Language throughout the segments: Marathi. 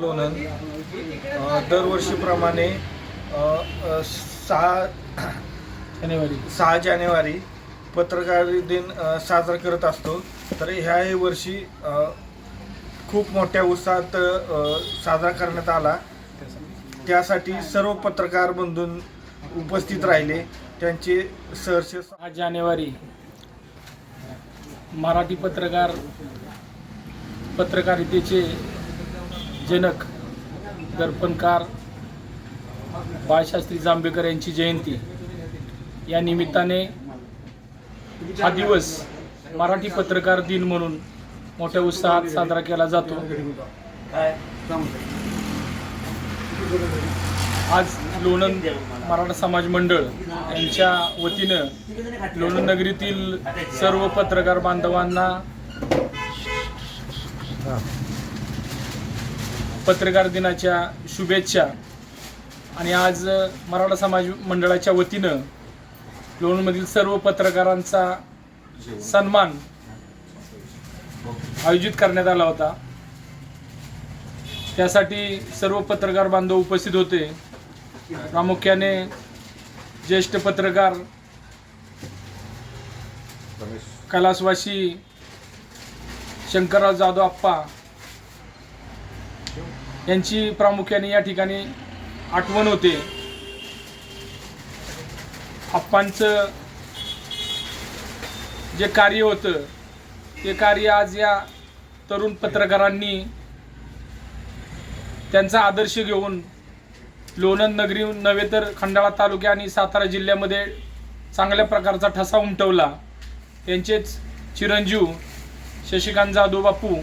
लोणंद दरवर्षीप्रमाणे सहा जानेवारी. सहा जानेवारी पत्रकार दिन साजरा करत असतो. तर ह्याही वर्षी खूप मोठ्या उत्साहात साजरा करण्यात आला. त्यासाठी सर्व पत्रकार बंधून उपस्थित राहिले. त्यांचे सहर्ष सहा जानेवारी मराठी पत्रकार पत्रकारितेचे जनक दर्पणकार बाळशास्त्री जांभेकर यांची जयंती. या निमित्ताने हा दिवस मराठी पत्रकार दिन म्हणून मोठ्या उत्साहात साजरा केला जातो. आज लोणंद मराठा समाज मंडळ यांच्या वतीनं लोणंद नगरीतील सर्व पत्रकार बांधवांना पत्रकार दिनाच्या शुभेच्छा. आणि आज मराठा समाज मंडळाच्या वतीनं लोणमधील सर्व पत्रकारांचा सन्मान आयोजित करण्यात आला होता. त्यासाठी सर्व पत्रकार बांधव उपस्थित होते. प्रामुख्याने ज्येष्ठ पत्रकार कैलासवासी शंकरराव जाधव आप्पा यांची प्रामुख्याने या ठिकाणी आठवण होते. आप्पांचं जे कार्य होतं ते कार्य आज या तरुण पत्रकारांनी त्यांचा आदर्श घेऊन लोणंद नगरी नव्हे तर खंडाळा तालुक्या आणि सातारा जिल्ह्यामध्ये चांगल्या प्रकारचा ठसा उमटवला. त्यांचेच चिरंजीव शशिकांत जाधव बापू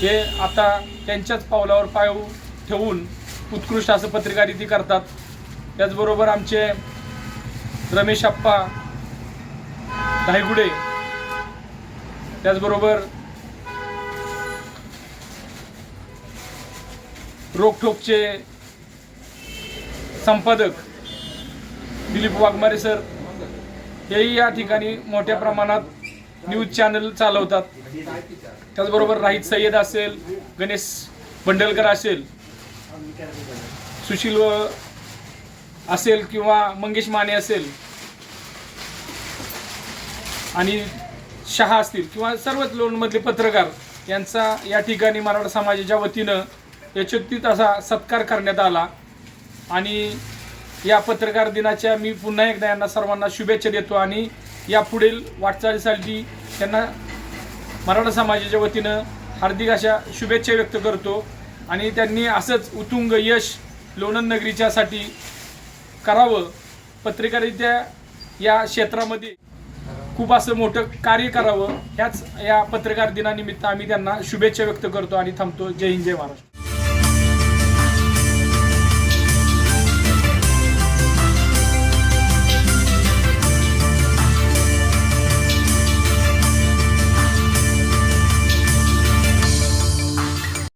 हे आता त्यांच्याच पावलावर पाय ठेवून उत्कृष्ट असं पत्रकारिती करतात. त्याचबरोबर आमचे रमेश आप्पा धायगुडे त्याचबरोबर रोखोकचे संपादक दिलीप वाघमारे सर हेही या ठिकाणी मोठ्या प्रमाणात न्यूज चॅनल चालवतात. त्याचबरोबर राहित सय्यद असेल गणेश बंडलकर असेल सुशील असेल किंवा मंगेश माने असेल आणि शहा असतील किंवा सर्वच लोणमधले पत्रकार यांचा या ठिकाणी मराठा समाजाच्या वतीनं यशोक्तीत असा सत्कार करण्यात आला. आणि या पत्रकार दिनाच्या मी पुन्हा एकदा यांना सर्वांना शुभेच्छा देतो आणि या पुढील वाटचालीसाठी त्यांना मराठा समाजाच्या वतीनं हार्दिक अशा शुभेच्छा व्यक्त करतो. आणि त्यांनी असंच उतुंग यश लोणंद नगरीच्यासाठी करावं. पत्रकारित्या या क्षेत्रामध्ये खूप असं मोठं कार्य करावं. ह्याच या पत्रकार दिनानिमित्त आम्ही त्यांना शुभेच्छा व्यक्त करतो आणि थांबतो. जय हिंद जय महाराष्ट्र.